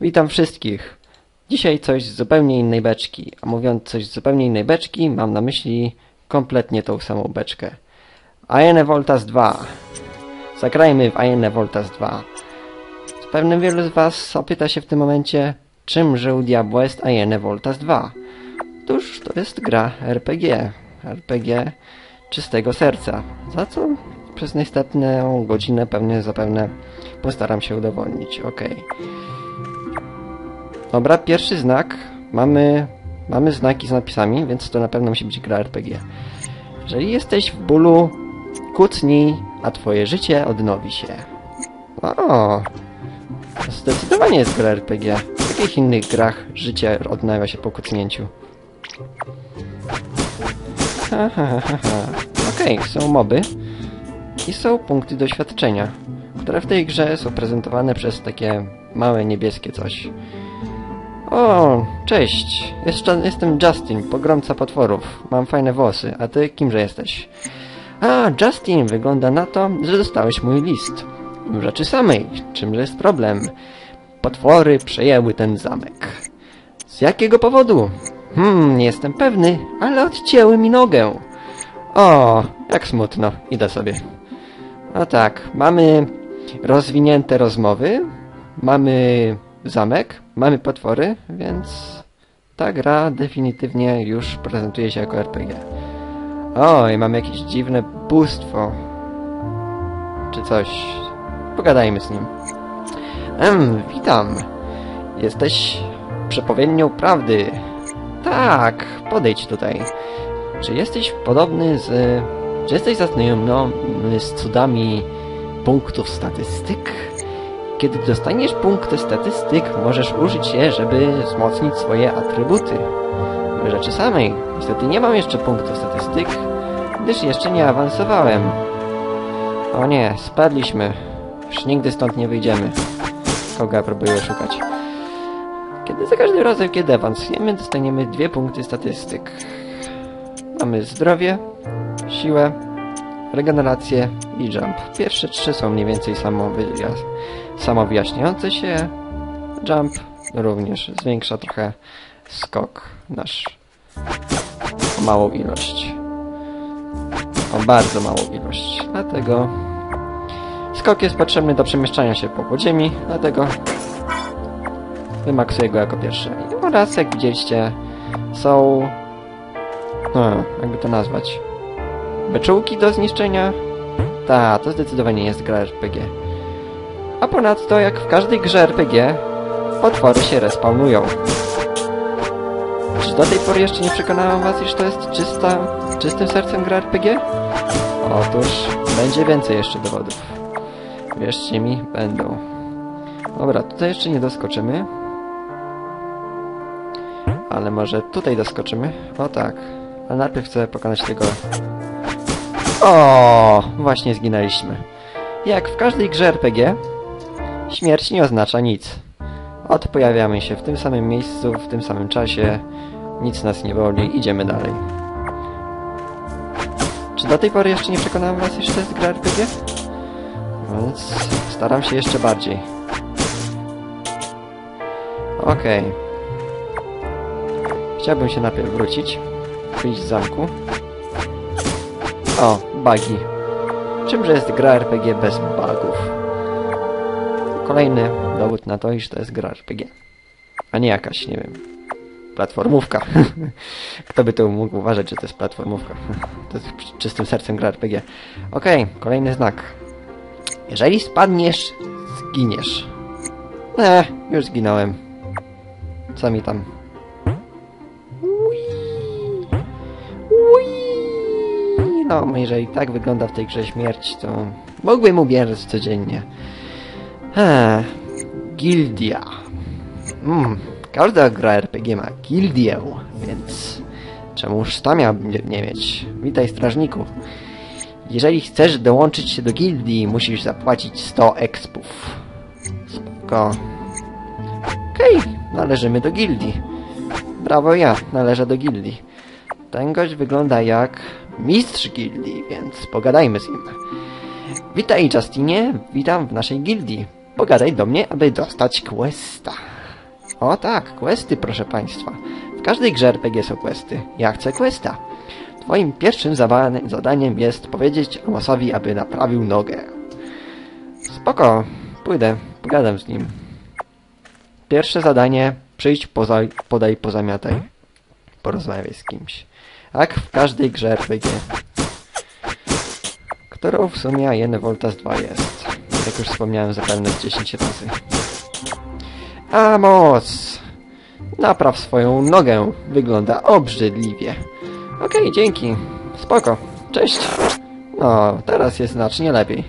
Witam wszystkich. Dzisiaj coś z zupełnie innej beczki. A mówiąc coś z zupełnie innej beczki, mam na myśli kompletnie tą samą beczkę. Aene Voltas 2. Zagrajmy w Aene Voltas 2. Zapewne wielu z Was zapyta się w tym momencie, czym żył diabła jest Aene Voltas 2. Otóż to jest gra RPG. RPG czystego serca. Za co przez następną godzinę pewnie zapewne postaram się udowodnić. Okej. Dobra, pierwszy znak. Mamy, mamy znaki z napisami, więc to na pewno musi być gra RPG. Jeżeli jesteś w bólu, kucnij, a twoje życie odnowi się. O, zdecydowanie jest gra RPG. W jakich innych grach życie odnawia się po kucnięciu? Ha, ha, ha, ha. Okej, są moby i są punkty doświadczenia, które w tej grze są prezentowane przez takie małe niebieskie coś. O, cześć. Jestem Justin, pogromca potworów. Mam fajne włosy. A ty kimże jesteś? A, Justin, wygląda na to, że dostałeś mój list. W rzeczy samej. Czymże jest problem? Potwory przejęły ten zamek. Z jakiego powodu? Hmm, nie jestem pewny, ale odcięły mi nogę. O, jak smutno. Idę sobie. No tak, mamy rozwinięte rozmowy, mamy zamek, mamy potwory, więc ta gra definitywnie już prezentuje się jako RPG. Oj, mamy jakieś dziwne bóstwo. Czy coś. Pogadajmy z nim. Em, witam. Jesteś przepowiednią prawdy. Tak, podejdź tutaj. Czy jesteś podobny z... Czy jesteś zaznajomiony z cudami punktów statystyk? Kiedy dostaniesz punkty statystyk, możesz użyć je, żeby wzmocnić swoje atrybuty. Rzeczy samej. Niestety nie mam jeszcze punktów statystyk, gdyż jeszcze nie awansowałem. O nie, spadliśmy. Już nigdy stąd nie wyjdziemy. Kogo ja próbuję szukać? Kiedy za każdym razem, kiedy awansujemy, dostaniemy dwie punkty statystyk. Mamy zdrowie, siłę, regenerację i jump. Pierwsze trzy są mniej więcej samo, wyjaśniające się. Jump również zwiększa trochę skok nasz o małą ilość. O bardzo małą ilość. Dlatego skok jest potrzebny do przemieszczania się po podziemi, dlatego wymaksuję go jako pierwszy. Oraz jak widzieliście są no, jakby to nazwać beczułki do zniszczenia? Ta, to zdecydowanie jest gra RPG. A ponadto, jak w każdej grze RPG, potwory się respawnują. Czy do tej pory jeszcze nie przekonałem was, iż to jest czysta, czystym sercem gra RPG? Otóż będzie więcej jeszcze dowodów. Wierzcie mi, będą. Dobra, tutaj jeszcze nie doskoczymy. Ale może tutaj doskoczymy? O tak. Ale najpierw chcę pokonać tego... O, właśnie zginęliśmy. Jak w każdej grze RPG, śmierć nie oznacza nic. Od pojawiamy się w tym samym miejscu, w tym samym czasie, nic nas nie boli, idziemy dalej. Czy do tej pory jeszcze nie przekonałem was, że to jest RPG? Więc staram się jeszcze bardziej. Okej. Okay. Chciałbym się najpierw wrócić, wyjść z zamku. O, bugi. Czymże jest gra RPG bez bugów? Kolejny dowód na to, iż to jest gra RPG. A nie jakaś, nie wiem, platformówka. Kto by to mógł uważać, że to jest platformówka? to jest czystym sercem gra RPG. Okej, okay, kolejny znak. Jeżeli spadniesz, zginiesz. Ne, już zginąłem. Co mi tam? No, jeżeli tak wygląda w tej grze śmierć, to mógłbym umierać codziennie. Ha, gildia. Mm, każda gra RPG ma gildię, więc czemuż ta miałabym nie mieć? Witaj strażniku. Jeżeli chcesz dołączyć się do gildii, musisz zapłacić 100 expów. Spoko. Okej, okay, należymy do gildii. Brawo ja, należę do gildii. Ten gość wygląda jak mistrz gildii, więc pogadajmy z nim. Witaj Justinie, witam w naszej gildii. Pogadaj do mnie, aby dostać questa. O tak, questy, proszę Państwa. W każdej grze RPG są questy. Ja chcę questa. Twoim pierwszym zadaniem jest powiedzieć Amosowi, aby naprawił nogę. Spoko, pójdę, pogadam z nim. Pierwsze zadanie, przyjdź, poza, podaj, pozamiataj. Porozmawiaj z kimś. Jak w każdej grze RPG. Którą w sumie Ajeny Voltas 2 jest. Jak już wspomniałem zapewne z 10 razy. Amos! Napraw swoją nogę. Wygląda obrzydliwie. Okej, okay, dzięki. Spoko. Cześć. No, teraz jest znacznie lepiej.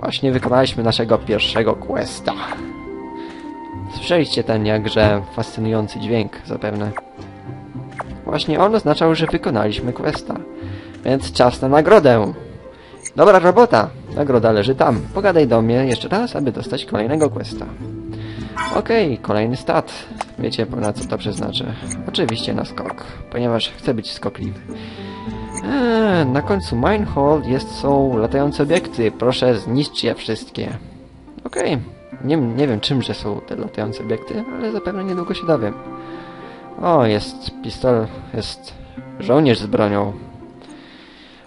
Właśnie wykonaliśmy naszego pierwszego questa. Słyszeliście ten jakże fascynujący dźwięk, zapewne. Właśnie on oznaczał, że wykonaliśmy questa. Więc czas na nagrodę. Dobra robota. Nagroda leży tam. Pogadaj do mnie jeszcze raz, aby dostać kolejnego questa. Okej, okay, kolejny stat. Wiecie, na co to przeznaczę. Oczywiście na skok, ponieważ chcę być skokliwy. Eee, na końcu Minehold jest, są latające obiekty. Proszę, zniszcz je wszystkie. Okej. Okay. Nie, nie wiem czymże są te latające obiekty, ale zapewne niedługo się dowiem. O, jest pistol, jest żołnierz z bronią.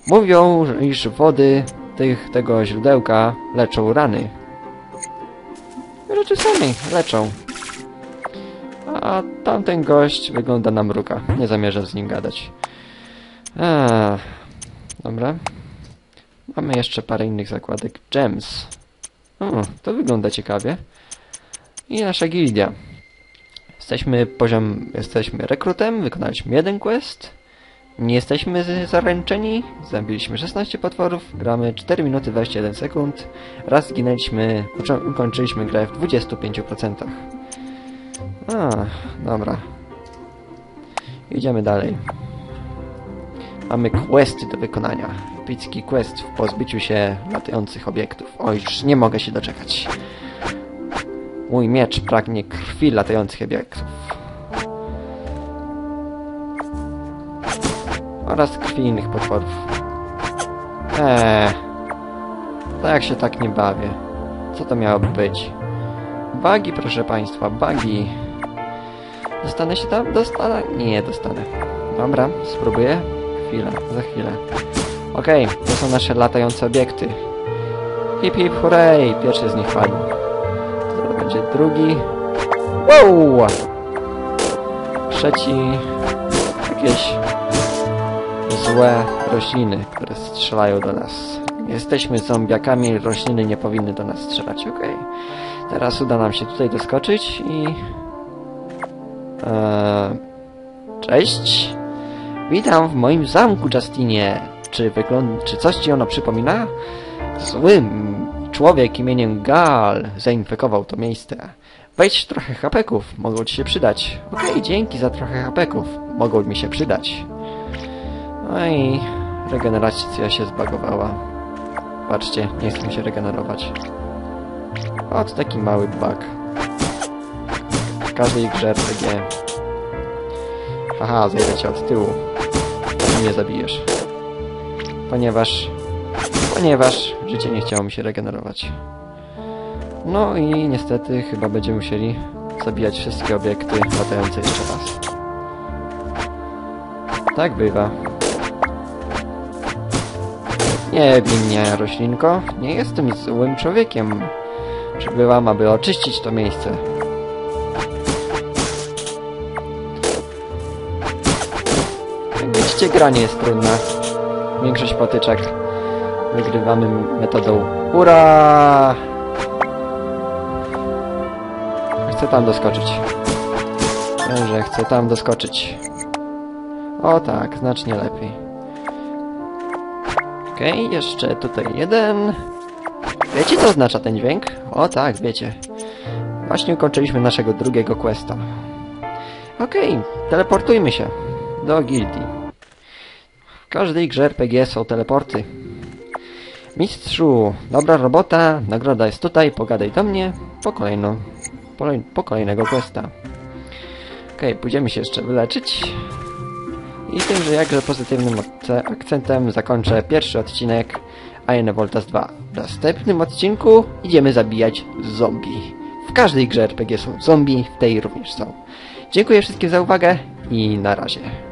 Mówią, iż wody tych, tego źródełka leczą rany. Rzeczy sami leczą. A tamten gość wygląda na mruka. Nie zamierzam z nim gadać. Eee, dobra. Mamy jeszcze parę innych zakładek. Gems. O, to wygląda ciekawie. I nasza gildia. Jesteśmy poziom, jesteśmy rekrutem, wykonaliśmy jeden quest. Nie jesteśmy zaręczeni, zabiliśmy 16 potworów, gramy 4 minuty 21 sekund, raz zginęliśmy, ukończyliśmy grę w 25%. A, dobra. Idziemy dalej. Mamy questy do wykonania. Epicki quest w pozbyciu się latających obiektów. Oj, już nie mogę się doczekać. Mój miecz pragnie krwi latających obiektów. Oraz krwi innych potworów. Eee. Tak się tak nie bawię. Co to miałoby być? Bagi, proszę państwa, bagi. Dostanę się tam? Dostanę? Nie, dostanę. Dobra, spróbuję. Chwilę, za chwilę. Okej, okay, to są nasze latające obiekty. Hip hip hooray! Pierwszy z nich padł. Będzie drugi. Wow! Trzeci... Jakieś złe rośliny, które strzelają do nas. Jesteśmy zombiakami, rośliny nie powinny do nas strzelać. Okay. Teraz uda nam się tutaj doskoczyć i... Eee... Cześć! Witam w moim zamku, Justinie. Czy wygląda... czy coś ci ono przypomina? Zły człowiek imieniem Gal zainfekował to miejsce. Wejdź trochę hapeków, mogą ci się przydać. Okej, okay, dzięki za trochę hapeków. Mogą mi się przydać. No i regeneracja się zbagowała. Patrzcie, nie chce mi się regenerować. Ot, taki mały bug. W każdej grze RPG. Haha, zejdę cię od tyłu. Nie zabijesz. Ponieważ... Ponieważ życie nie chciało mi się regenerować. No i niestety chyba będziemy musieli zabijać wszystkie obiekty latające jeszcze raz. Tak bywa. Nie bij roślinko. Nie jestem złym człowiekiem. Przybywam, aby oczyścić to miejsce. Jak widzicie, gra nie jest trudna. Większość potyczek wygrywamy metodą Hurra! Chcę tam doskoczyć. Że chcę tam doskoczyć. O tak, znacznie lepiej. Okej, okay, jeszcze tutaj jeden. Wiecie co oznacza ten dźwięk? O tak, wiecie. Właśnie ukończyliśmy naszego drugiego questa. Okej, okay, teleportujmy się do gildii. W każdej grze RPG są teleporty. Mistrzu, dobra robota, nagroda jest tutaj, pogadaj do mnie po kolejno, po, po kolejnego questa. Okej, okay, pójdziemy się jeszcze wyleczyć. I że jakże pozytywnym akcentem zakończę pierwszy odcinek Iron Voltas 2. W następnym odcinku idziemy zabijać zombie W każdej grze RPG są zombie, w tej również są. Dziękuję wszystkim za uwagę i na razie.